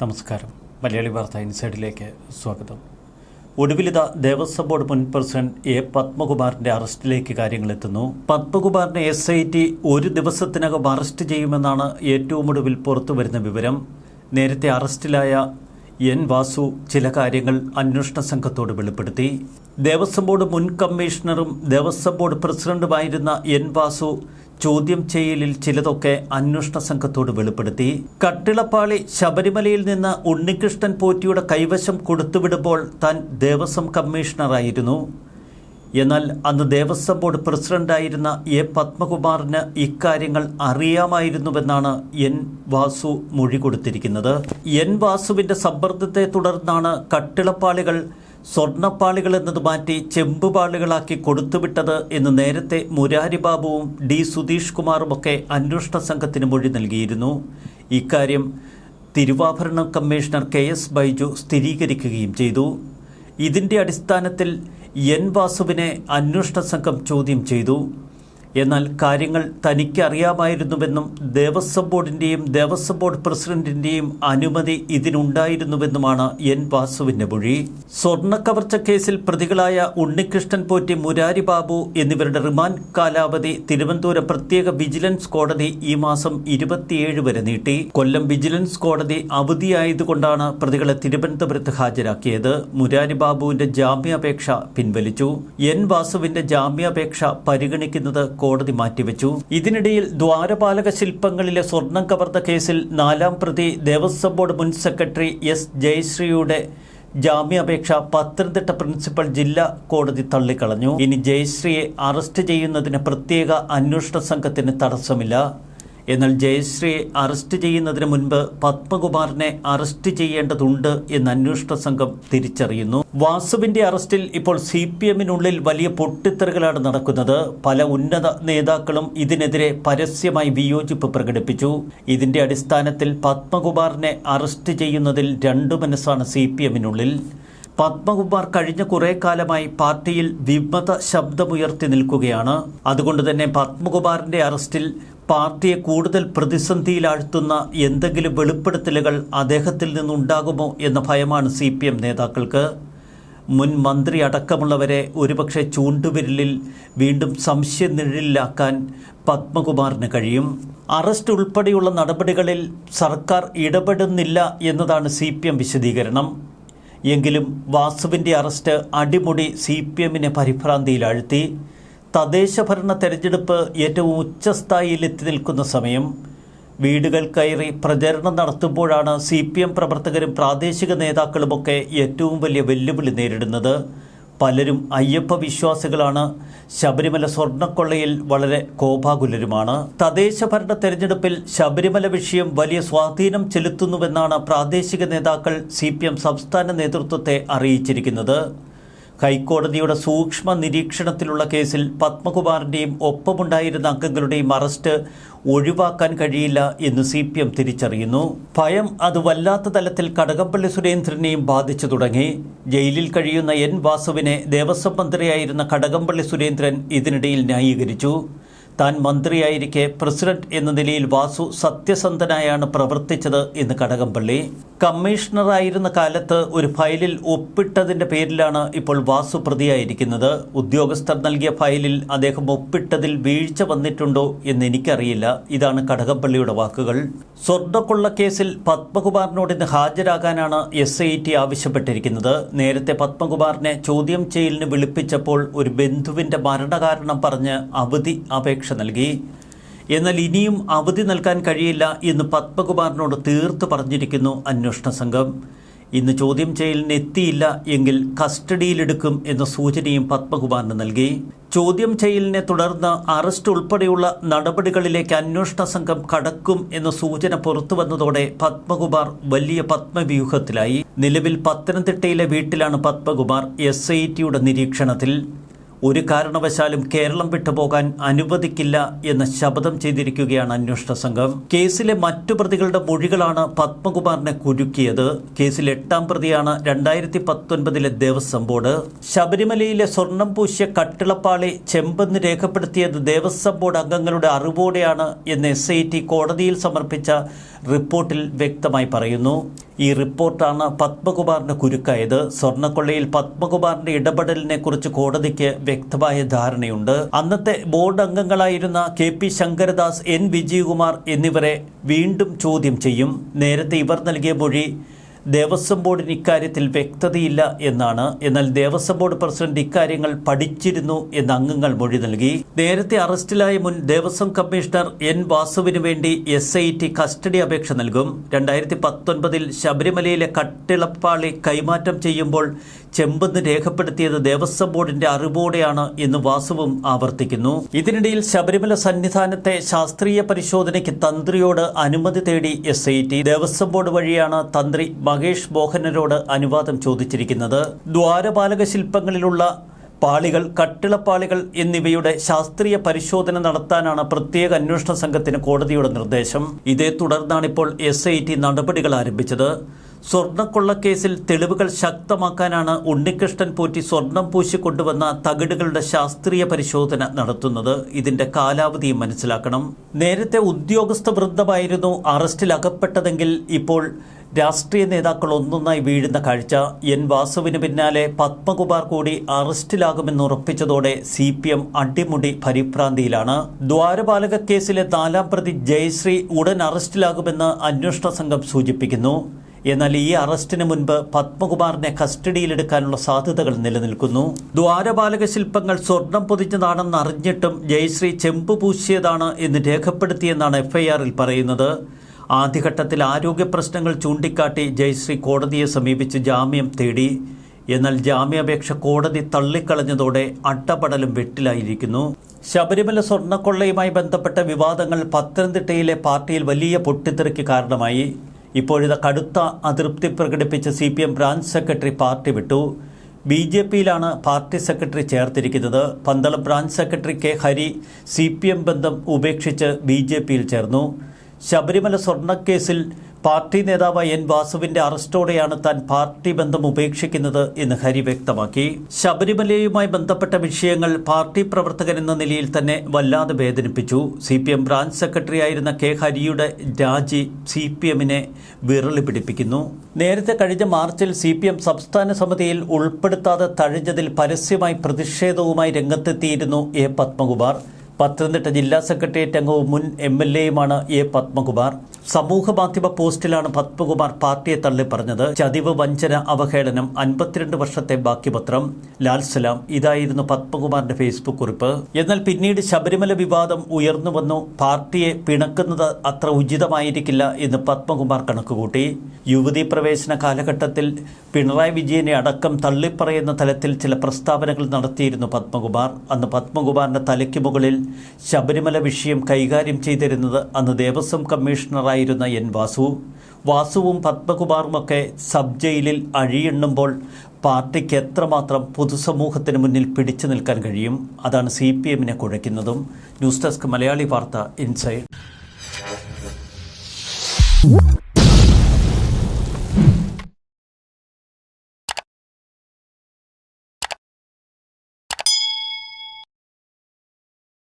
നമസ്കാരം. മലയാളി വാർത്ത ഇൻസൈഡിലേക്ക് സ്വാഗതം. ഒടുവിലിത ദേവസ്വം ബോർഡ് മുൻ പ്രസിഡന്റ് എ പത്മകുമാറിന്റെ അറസ്റ്റിലേക്ക് കാര്യങ്ങൾ എത്തുന്നു. പത്മകുമാറിനെ എസ് ഐ ടി ഒരു ദിവസത്തിനകം അറസ്റ്റ് ചെയ്യുമെന്നാണ് ഏറ്റവും ഒടുവിൽ പുറത്തുവരുന്ന വിവരം. നേരത്തെ അറസ്റ്റിലായ എൻ വാസു ചില കാര്യങ്ങൾ അന്വേഷണ സംഘത്തോട് വെളിപ്പെടുത്തി. ദേവസ്വം ബോർഡ് മുൻ കമ്മീഷണറും ദേവസ്വം ബോർഡ് പ്രസിഡന്റുമായിരുന്ന എൻ വാസു ചോദ്യം ചെയ്യലിൽ ചിലതൊക്കെ അന്വേഷണ സംഘത്തോട് വെളിപ്പെടുത്തി. കട്ടിളപ്പാളി ശബരിമലയിൽ നിന്ന് ഉണ്ണികൃഷ്ണൻ പോറ്റിയുടെ കൈവശം കൊടുത്തുവിടുമ്പോൾ താൻ ദേവസ്വം കമ്മീഷണറായിരുന്നു. എന്നാൽ അന്ന് ദേവസ്വം ബോർഡ് പ്രസിഡന്റായിരുന്ന എ പത്മകുമാറിന് ഇക്കാര്യങ്ങൾ അറിയാമായിരുന്നുവെന്നാണ് എൻ വാസു മൊഴി കൊടുത്തിരിക്കുന്നത്. എൻ വാസുവിന്റെ സമ്മർദ്ദത്തെ തുടർന്നാണ് കട്ടിളപ്പാളികൾ സ്വർണപ്പാളികൾ എന്നത് മാറ്റി ചെമ്പുപാളികളാക്കി കൊടുത്തുവിട്ടത് എന്ന് നേരത്തെ മുരാരി ബാബുവും ഡി സുധീഷ് കുമാറുമൊക്കെ അന്വേഷണ സംഘത്തിന് മൊഴി നൽകിയിരുന്നു. ഇക്കാര്യം തിരുവാഭരണ കമ്മീഷണർ കെ എസ് ബൈജു സ്ഥിരീകരിക്കുകയും ചെയ്തു. ഇതിന്റെ അടിസ്ഥാനത്തിൽ എൻ വാസുവിനെ അന്വേഷണ സംഘം ചോദ്യം ചെയ്തു. എന്നാൽ കാര്യങ്ങൾ തനിക്കറിയാമായിരുന്നുവെന്നും ദേവസ്വം ബോർഡിന്റെയും ദേവസ്വം ബോർഡ് പ്രസിഡന്റിന്റെയും അനുമതി ഇതിനുണ്ടായിരുന്നുവെന്നുമാണ് എൻ വാസുവിന്റെ മൊഴി. സ്വർണക്കവർച്ച കേസിൽ പ്രതികളായ ഉണ്ണികൃഷ്ണൻ പോറ്റി മുരാരി ബാബു എന്നിവരുടെ റിമാൻഡ് കാലാവധി തിരുവനന്തപുരം പ്രത്യേക വിജിലൻസ് കോടതി ഈ മാസം ഇരുപത്തിയേഴ് വരെ നീട്ടി. കൊല്ലം വിജിലൻസ് കോടതി അവധിയായതുകൊണ്ടാണ് പ്രതികളെ തിരുവനന്തപുരത്ത് ഹാജരാക്കിയത്. മുരാരി ബാബുവിന്റെ ജാമ്യാപേക്ഷ പിൻവലിച്ചു. എൻ വാസുവിന്റെ ജാമ്യാപേക്ഷ പരിഗണിക്കുന്നത് കോടതി മാറ്റിവെച്ചു. ഇതിനിടയിൽ ദ്വാരപാലക ശില്പങ്ങളിലെ സ്വർണം കവർന്ന കേസിൽ നാലാം പ്രതി ദേവസ്വം ബോർഡ് മുൻ സെക്രട്ടറി എസ് ജയശ്രീയുടെ ജാമ്യാപേക്ഷ പത്തനംതിട്ട പ്രിൻസിപ്പൽ ജില്ലാ കോടതി തള്ളിക്കളഞ്ഞു. ഇനി ജയശ്രീയെ അറസ്റ്റ് ചെയ്യുന്നതിന് പ്രത്യേക അന്വേഷണ സംഘത്തിന് തടസ്സമില്ല. എന്നാൽ ജയശ്രീയെ അറസ്റ്റ് ചെയ്യുന്നതിന് മുൻപ് പത്മകുമാറിനെ അറസ്റ്റ് ചെയ്യേണ്ടതുണ്ട് എന്ന് അന്വേഷണ സംഘം തിരിച്ചറിയുന്നു. വാസുവിന്റെ അറസ്റ്റിൽ ഇപ്പോൾ സി പി എമ്മിനുള്ളിൽ വലിയ പൊട്ടിത്തെറികളാണ് നടക്കുന്നത്. പല ഉന്നത നേതാക്കളും ഇതിനെതിരെ പരസ്യമായി വിയോജിപ്പ് പ്രകടിപ്പിച്ചു. ഇതിന്റെ അടിസ്ഥാനത്തിൽ പത്മകുമാറിനെ അറസ്റ്റ് ചെയ്യുന്നതിൽ രണ്ടു മനസ്സാണ് സി പി എമ്മിനുള്ളിൽ പത്മകുമാർ കഴിഞ്ഞ കുറേ കാലമായി പാർട്ടിയിൽ വിമത ശബ്ദമുയർത്തി നിൽക്കുകയാണ്. അതുകൊണ്ട് തന്നെ പത്മകുമാറിന്റെ അറസ്റ്റിൽ പാർട്ടിയെ കൂടുതൽ പ്രതിസന്ധിയിലാഴ്ത്തുന്ന എന്തെങ്കിലും വെളിപ്പെടുത്തലുകൾ അദ്ദേഹത്തിൽ നിന്നുണ്ടാകുമോ എന്ന ഭയമാണ് സി പി എം നേതാക്കൾക്ക്. മുൻ മന്ത്രി അടക്കമുള്ളവരെ ഒരുപക്ഷെ ചൂണ്ടുവിരലിൽ വീണ്ടും സംശയനിഴലിലാക്കാൻ പത്മകുമാറിന് കഴിയും. അറസ്റ്റ് ഉൾപ്പെടെയുള്ള നടപടികളിൽ സർക്കാർ ഇടപെടുന്നില്ല എന്നതാണ് സി പി എം വിശദീകരണം. എങ്കിലും വാസുവിന്റെ അറസ്റ്റ് അടിമുടി സി പി എമ്മിനെ പരിഭ്രാന്തിയിലാഴ്ത്തി. തദ്ദേശഭരണ തെരഞ്ഞെടുപ്പ് ഏറ്റവും ഉച്ചസ്ഥായിയിൽ എത്തി നിൽക്കുന്ന സമയം. വീടുകൾ കയറി പ്രചരണം നടത്തുമ്പോഴാണ് സി പി എം പ്രവർത്തകരും പ്രാദേശിക നേതാക്കളുമൊക്കെ ഏറ്റവും വലിയ വെല്ലുവിളി നേരിടുന്നത്. പലരും അയ്യപ്പ വിശ്വാസികളാണ്. ശബരിമല സ്വർണക്കൊള്ളയിൽ വളരെ കോപാകുലരുമാണ്. തദ്ദേശഭരണ തെരഞ്ഞെടുപ്പിൽ ശബരിമല വിഷയം വലിയ സ്വാധീനം ചെലുത്തുന്നുവെന്നാണ് പ്രാദേശിക നേതാക്കൾ സി സംസ്ഥാന നേതൃത്വത്തെ അറിയിച്ചിരിക്കുന്നത്. ഹൈക്കോടതിയുടെ സൂക്ഷ്മ നിരീക്ഷണത്തിലുള്ള കേസിൽ പത്മകുമാറിന്റെയും ഒപ്പമുണ്ടായിരുന്ന അംഗങ്ങളുടെയും അറസ്റ്റ് ഒഴിവാക്കാൻ കഴിയില്ല എന്ന് സി പി എം തിരിച്ചറിയുന്നു. ഭയം അത് വല്ലാത്ത തലത്തിൽ കടകംപള്ളി സുരേന്ദ്രനെയും ബാധിച്ചു തുടങ്ങി. ജയിലിൽ കഴിയുന്ന എൻ വാസുവിനെ ദേവസ്വം മന്ത്രിയായിരുന്ന കടകംപള്ളി സുരേന്ദ്രൻ ഇതിനിടയിൽ ന്യായീകരിച്ചു. താൻ മന്ത്രിയായിരിക്കെ പ്രസിഡന്റ് എന്ന നിലയിൽ വാസു സത്യസന്ധനായാണ് പ്രവർത്തിച്ചത് എന്ന് കടകംപള്ളി. കമ്മീഷണറായിരുന്ന കാലത്ത് ഒരു ഫയലിൽ ഒപ്പിട്ടതിന്റെ പേരിലാണ് ഇപ്പോൾ വാസു പ്രതിയായിരിക്കുന്നത്. ഉദ്യോഗസ്ഥർ നൽകിയ ഫയലിൽ അദ്ദേഹം ഒപ്പിട്ടതിൽ വീഴ്ച വന്നിട്ടുണ്ടോ എന്ന് എനിക്കറിയില്ല. ഇതാണ് കടകംപള്ളിയുടെ വാക്കുകൾ. സ്വർണക്കൊള്ള കേസിൽ പത്മകുമാറിനോട് ഇന്ന് ഹാജരാകാനാണ് എസ് ഐ ടി ആവശ്യപ്പെട്ടിരിക്കുന്നത്. നേരത്തെ പത്മകുമാറിനെ ചോദ്യം ചെയ്യലിന് വിളിപ്പിച്ചപ്പോൾ ഒരു ബന്ധുവിന്റെ മരണകാരണം പറഞ്ഞ് അവധി അപേക്ഷ നൽകി. എന്നാൽ ഇനിയും അവധി നൽകാൻ കഴിയില്ല എന്ന് പത്മകുമാറിനോട് തീർത്ത് പറഞ്ഞിരിക്കുന്നു അന്വേഷണ സംഘം. ഇന്ന് ചോദ്യം ചെയ്യലിന് എത്തിയില്ല എങ്കിൽ കസ്റ്റഡിയിലെടുക്കും എന്ന സൂചനയും പത്മകുമാറിന് നൽകി. ചോദ്യം ചെയ്യലിനെ തുടർന്ന് അറസ്റ്റ് ഉൾപ്പെടെയുള്ള നടപടികളിലേക്ക് അന്വേഷണ സംഘം കടക്കും എന്ന സൂചന പുറത്തുവന്നതോടെ പത്മകുമാർ വലിയ പത്മവ്യൂഹത്തിലായി. നിലവിൽ പത്തനംതിട്ടയിലെ വീട്ടിലാണ് പത്മകുമാർ എസ് നിരീക്ഷണത്തിൽ. ഒരു കാരണവശാലും കേരളം വിട്ടുപോകാൻ അനുവദിക്കില്ല എന്ന് ശപഥം ചെയ്തിരിക്കുകയാണ് അന്വേഷണ സംഘം. കേസിലെ മറ്റു പ്രതികളുടെ മൊഴികളാണ് പത്മകുമാറിനെ കുരുക്കിയത്. കേസിൽ എട്ടാം പ്രതിയാണ് രണ്ടായിരത്തി പത്തൊൻപതിലെ ദേവസ്വം ബോർഡ്. ശബരിമലയിലെ സ്വർണം പൂശിയ കട്ടിളപ്പാളി ചെമ്പെന്ന് രേഖപ്പെടുത്തിയത് ദേവസ്വം ബോർഡ് അംഗങ്ങളുടെ അറിവോടെയാണ് എന്ന് എസ് കോടതിയിൽ സമർപ്പിച്ച റിപ്പോർട്ടിൽ വ്യക്തമായി പറയുന്നു. ഈ റിപ്പോർട്ടാണ് പത്മകുമാറിന്റെ കുരുക്കായത്. സ്വർണക്കൊള്ളയിൽ പത്മകുമാറിന്റെ ഇടപെടലിനെ കുറിച്ച് കോടതിക്ക് വ്യക്തമായ ധാരണയുണ്ട്. അന്നത്തെ ബോർഡ് അംഗങ്ങളായിരുന്ന K P Sankaradas N Vijayakumar എന്നിവരെ വീണ്ടും ചോദ്യം ചെയ്യും. നേരത്തെ ഇവർ നൽകിയ മൊഴി ദേവസ്വം ബോർഡിന് ഇക്കാര്യത്തിൽ വ്യക്തതയില്ല എന്നാണ്. എന്നാൽ ദേവസ്വം ബോർഡ് പ്രസിഡന്റ് ഇക്കാര്യങ്ങൾ പഠിച്ചിരുന്നു എന്ന് അംഗങ്ങൾ മൊഴി നൽകി. നേരത്തെ അറസ്റ്റിലായ മുൻ ദേവസ്വം കമ്മീഷണർ എൻ വാസുവിന് വേണ്ടി എസ് ഐ ടി കസ്റ്റഡി അപേക്ഷ നൽകും. രണ്ടായിരത്തി പത്തൊൻപതിൽ ശബരിമലയിലെ കട്ടിളപ്പാളി കൈമാറ്റം ചെയ്യുമ്പോൾ ചെമ്പെന്ന് രേഖപ്പെടുത്തിയത് ദേവസ്വം ബോർഡിന്റെ അറിവോടെയാണ് എന്ന് വാസുവും ആവർത്തിക്കുന്നു. ഇതിനിടയിൽ ശബരിമല സന്നിധാനത്തെ ശാസ്ത്രീയ പരിശോധനയ്ക്ക് തന്ത്രിയോട് അനുമതി തേടി S I T Devaswom board വഴിയാണ് തന്ത്രി മഹേഷ് മോഹനരോട് അനുവാദം ചോദിച്ചിരിക്കുന്നത്. ദ്വാരപാലക ശില്പങ്ങളിലുള്ള പാളികൾ കട്ടിളപ്പാളികൾ എന്നിവയുടെ ശാസ്ത്രീയ പരിശോധന നടത്താനാണ് പ്രത്യേക അന്വേഷണ സംഘത്തിന് കോടതിയുടെ നിർദ്ദേശം. ഇതേ തുടർന്നാണ് ഇപ്പോൾ എസ് ഐ ടി നടപടികൾ ആരംഭിച്ചത്. സ്വർണക്കൊള്ളക്കേസിൽ തെളിവുകൾ ശക്തമാക്കാനാണ് ഉണ്ണികൃഷ്ണൻ പോറ്റി സ്വർണം പൂശി കൊണ്ടുവന്ന തകിടുകളുടെ ശാസ്ത്രീയ പരിശോധന നടത്തുന്നത്. ഇതിന്റെ കാലാവധിയും മനസ്സിലാക്കണം. നേരത്തെ ഉദ്യോഗസ്ഥ വൃന്ദമായിരുന്നു അറസ്റ്റിലകപ്പെട്ടതെങ്കിൽ ഇപ്പോൾ രാഷ്ട്രീയ നേതാക്കൾ ഒന്നൊന്നായി വീഴുന്ന കാഴ്ച. എൻ വാസുവിന് പിന്നാലെ പത്മകുമാർ കൂടി അറസ്റ്റിലാകുമെന്ന് ഉറപ്പിച്ചതോടെ സി പി എം അടിമുടി പരിഭ്രാന്തിയിലാണ്. ദ്വാരപാലക കേസിലെ നാലാം പ്രതി ജയശ്രീ ഉടൻ അറസ്റ്റിലാകുമെന്ന് അന്വേഷണ സംഘം സൂചിപ്പിക്കുന്നു. എന്നാൽ ഈ അറസ്റ്റിന് മുൻപ് പത്മകുമാറിനെ കസ്റ്റഡിയിലെടുക്കാനുള്ള സാധ്യതകൾ നിലനിൽക്കുന്നു. ദ്വാരപാലക ശില്പങ്ങൾ സ്വർണം പൊതിഞ്ഞതാണെന്ന് അറിഞ്ഞിട്ടും ജയശ്രീ ചെമ്പു പൂശിയതാണ് എന്ന് രേഖപ്പെടുത്തിയെന്നാണ് എഫ്ഐആറിൽ പറയുന്നത്. ആദ്യഘട്ടത്തിൽ ആരോഗ്യ പ്രശ്നങ്ങൾ ചൂണ്ടിക്കാട്ടി ജയശ്രീ കോടതിയെ സമീപിച്ച് ജാമ്യം തേടി. എന്നാൽ ജാമ്യാപേക്ഷ കോടതി തള്ളിക്കളഞ്ഞതോടെ അട്ടപടലും വെട്ടിലായിരിക്കുന്നു. ശബരിമല സ്വർണക്കൊള്ളയുമായി ബന്ധപ്പെട്ട വിവാദങ്ങൾ പത്തനംതിട്ടയിലെ പാർട്ടിയിൽ വലിയ പൊട്ടിത്തെറിക്ക് കാരണമായി. ഇപ്പോഴിത് കടുത്ത അതൃപ്തി പ്രകടിപ്പിച്ച് C P M branch secretary party വിട്ടു. ബി ജെ പിയിലാണ് പാർട്ടി സെക്രട്ടറി ചേർത്തിരിക്കുന്നത്. Pandalam branch secretary K Hari C P M ബന്ധം ഉപേക്ഷിച്ച് ബി ജെ പിയിൽ ചേർന്നു. ശബരിമല സ്വർണക്കേസിൽ പാർട്ടി നേതാവ് എൻ വാസുവിന്റെ അറസ്റ്റോടെയാണ് താൻ പാർട്ടി ബന്ധം ഉപേക്ഷിക്കുന്നത് എന്ന് ഹരി വ്യക്തമാക്കി. ശബരിമലയുമായി ബന്ധപ്പെട്ട വിഷയങ്ങൾ പാർട്ടി പ്രവർത്തകൻ എന്ന നിലയിൽ തന്നെ വല്ലാതെ വേദനിപ്പിച്ചു. C P M branch secretary ആയിരുന്ന കെ ഹരിയുടെ രാജി സി പി എമ്മിനെ വിരളി പിടിപ്പിക്കുന്നു. നേരത്തെ കഴിഞ്ഞ മാർച്ചിൽ സി പി എം സംസ്ഥാന സമിതിയിൽ ഉൾപ്പെടുത്താതെ തഴഞ്ഞതിൽ പരസ്യമായി പ്രതിഷേധവുമായി രംഗത്തെത്തിയിരുന്നു എ പത്മകുമാർ. പത്തനംതിട്ട ജില്ലാ സെക്രട്ടേറിയറ്റ് അംഗവും മുൻ എം എൽ എയുമാണ് എ പത്മകുമാർ. സമൂഹ മാധ്യമ പോസ്റ്റിലാണ് പത്മകുമാർ പാർട്ടിയെ തള്ളി പറഞ്ഞത് ചതിവ് വഞ്ചന അവഹേളനം അൻപത്തിരണ്ട് വർഷത്തെ ബാക്കിപത്രം ലാൽ സലാം ഇതായിരുന്നു പത്മകുമാറിന്റെ ഫേസ്ബുക്ക് കുറിപ്പ്. എന്നാൽ പിന്നീട് ശബരിമല വിവാദം ഉയർന്നു വന്നു. പാർട്ടിയെ പിണക്കുന്നത് അത്ര ഉചിതമായിരിക്കില്ല എന്ന് പത്മകുമാർ കണക്കുകൂട്ടി. യുവതി പ്രവേശന കാലഘട്ടത്തിൽ പിണറായി വിജയനെ അടക്കം തള്ളിപ്പറയുന്ന തലത്തിൽ ചില പ്രസ്താവനകൾ നടത്തിയിരുന്നു പത്മകുമാർ. അന്ന് പത്മകുമാറിന്റെ തലയ്ക്ക് മുകളിൽ ശബരിമല വിഷയം കൈകാര്യം ചെയ്തിരുന്നത് അന്ന് ദേവസ്വം കമ്മീഷണറായിരുന്ന എൻ വാസു വാസുവും പത്മകുമാറുമൊക്കെ സബ് ജയിലിൽ അഴിയെണ്ണുമ്പോൾ പാർട്ടിക്ക് എത്രമാത്രം പൊതുസമൂഹത്തിന് മുന്നിൽ പിടിച്ചു നിൽക്കാൻ കഴിയും? അതാണ് സി പി എമ്മിനെ കുഴയ്ക്കുന്നതും. ന്യൂസ് ഡെസ്ക് മലയാളി വാർത്ത ഇൻസൈഡ്.